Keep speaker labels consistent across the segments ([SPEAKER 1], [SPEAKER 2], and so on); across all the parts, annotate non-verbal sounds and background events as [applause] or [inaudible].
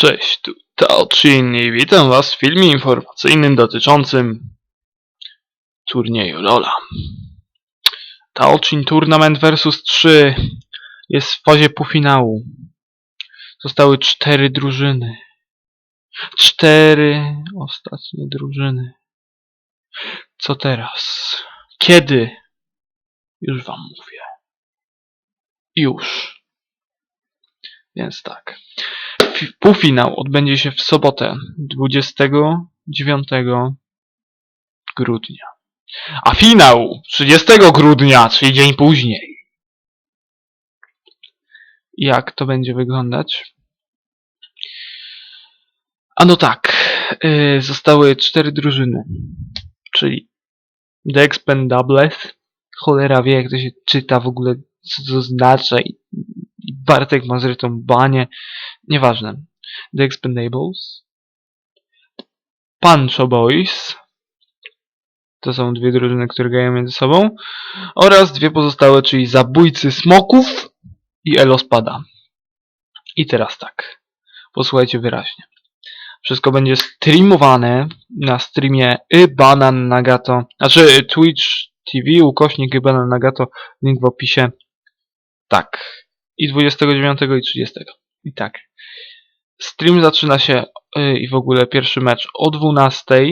[SPEAKER 1] Cześć, tu Taochin i witam was w filmie informacyjnym dotyczącym turnieju Lola. Taochin Tournament vs 3 jest w fazie półfinału. Zostały cztery drużyny. Cztery ostatnie drużyny. Co teraz? Kiedy? Już wam mówię. Już. Więc tak. Fi- Półfinał odbędzie się w sobotę 29 grudnia. A finał 30 grudnia, czyli dzień później. Jak to będzie wyglądać? Ano tak, yy, zostały cztery drużyny, czyli The Expendables, cholera wie jak to się czyta w ogóle, co to oznacza i, i Bartek ma zrytą banię, Nieważne. The Expendables. Pancho Boys. To są dwie drużyny, które grają między sobą. Oraz dwie pozostałe, czyli Zabójcy Smoków i Elospada. I teraz tak. Posłuchajcie wyraźnie. Wszystko będzie streamowane na streamie Ibanan Nagato. Znaczy Twitch TV, ukośnik Ibanan Nagato. Link w opisie. Tak. I 29 i 30. I tak. Stream zaczyna się y, i w ogóle pierwszy mecz o 12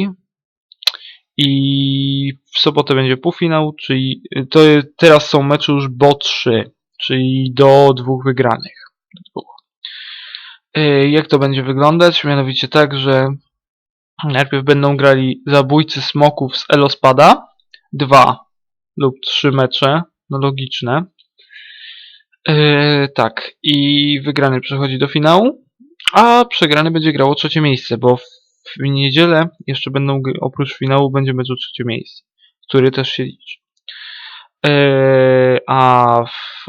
[SPEAKER 1] i w sobotę będzie półfinał, czyli y, to teraz są mecze już bo 3, czyli do dwóch wygranych. Y, Jak to będzie wyglądać? Mianowicie tak, że najpierw będą grali zabójcy smoków z Elospada, dwa lub trzy mecze, no logiczne. Yy, tak, i wygrany przechodzi do finału, a przegrany będzie grało trzecie miejsce, bo w, niedzielę jeszcze będą, oprócz finału będzie mecz o trzecie miejsce, który też się liczy. Yy, a w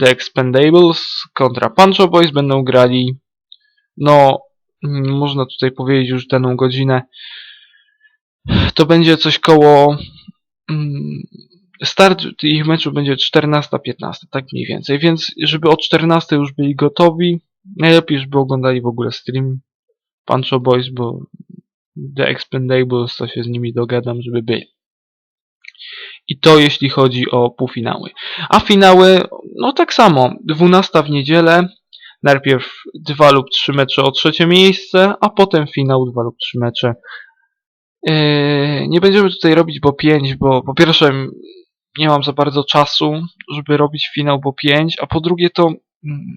[SPEAKER 1] The Expendables kontra Pancho Boys będą grali, no, mm, można tutaj powiedzieć już daną godzinę, to będzie coś koło mm, start ich meczu będzie 14-15, tak mniej więcej, więc żeby o 14 już byli gotowi, najlepiej żeby oglądali w ogóle stream Pancho Boys, bo The Expendables to się z nimi dogadam, żeby byli. I to jeśli chodzi o półfinały. A finały, no tak samo, 12 w niedzielę, najpierw dwa lub trzy mecze o trzecie miejsce, a potem finał dwa lub trzy mecze. Yy, nie będziemy tutaj robić po 5, bo po pierwsze nie mam za bardzo czasu, żeby robić finał po 5, a po drugie to mm,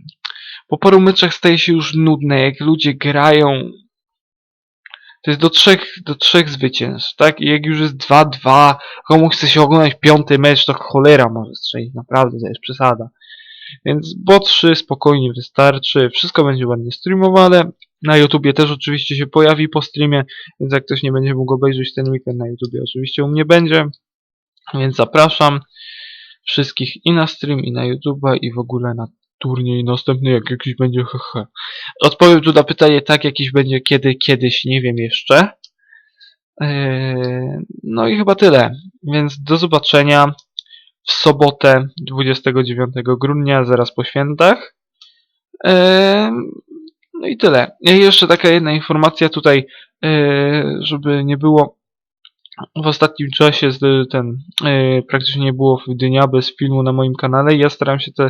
[SPEAKER 1] po paru meczach staje się już nudne, jak ludzie grają to jest do trzech, do trzech zwycięstw, tak? I jak już jest 2-2, komu chce się oglądać piąty mecz, to cholera może strzelić, naprawdę, to jest przesada. Więc bo 3 spokojnie wystarczy, wszystko będzie ładnie streamowane, na YouTubie też oczywiście się pojawi po streamie, więc jak ktoś nie będzie mógł obejrzeć ten weekend na YouTubie, oczywiście u mnie będzie. Więc zapraszam wszystkich i na stream, i na YouTube, i w ogóle na turniej następny, jak jakiś będzie hehe. Odpowiem tu na pytanie, tak, jakiś będzie kiedy, kiedyś, nie wiem jeszcze. Eee, No i chyba tyle. Więc do zobaczenia w sobotę 29 grudnia, zaraz po świętach. Eee, No i tyle. Jeszcze taka jedna informacja tutaj, eee, żeby nie było w ostatnim czasie ten yy, praktycznie nie było dnia bez filmu na moim kanale. Ja staram się te,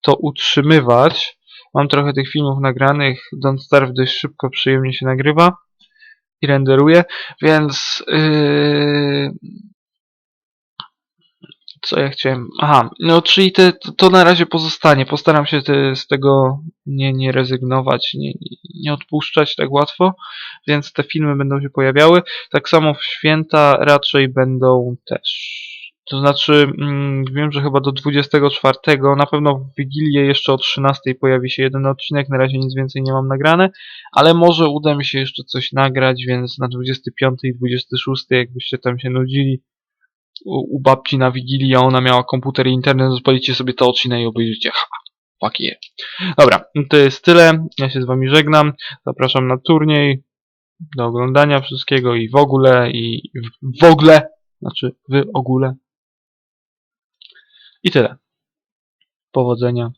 [SPEAKER 1] to utrzymywać. Mam trochę tych filmów nagranych. Don't Starve dość szybko, przyjemnie się nagrywa i renderuje, więc yy, co ja chciałem? Aha, no czyli te, to, to na razie pozostanie. Postaram się te, z tego nie, nie rezygnować, nie, nie odpuszczać tak łatwo, więc te filmy będą się pojawiały. Tak samo w święta raczej będą też. To znaczy, mm, wiem, że chyba do 24, na pewno w Wigilię jeszcze o 13 pojawi się jeden odcinek, na razie nic więcej nie mam nagrane, ale może uda mi się jeszcze coś nagrać, więc na 25 i 26, jakbyście tam się nudzili, u, u babci na Wigilii, a ona miała komputer i internet, odpalicie sobie to odcinek i obejrzycie. [laughs] Fuck. Dobra, to jest tyle. Ja się z wami żegnam. Zapraszam na turniej, do oglądania wszystkiego i w ogóle, i w, w ogóle, znaczy w ogóle. I tyle. Powodzenia.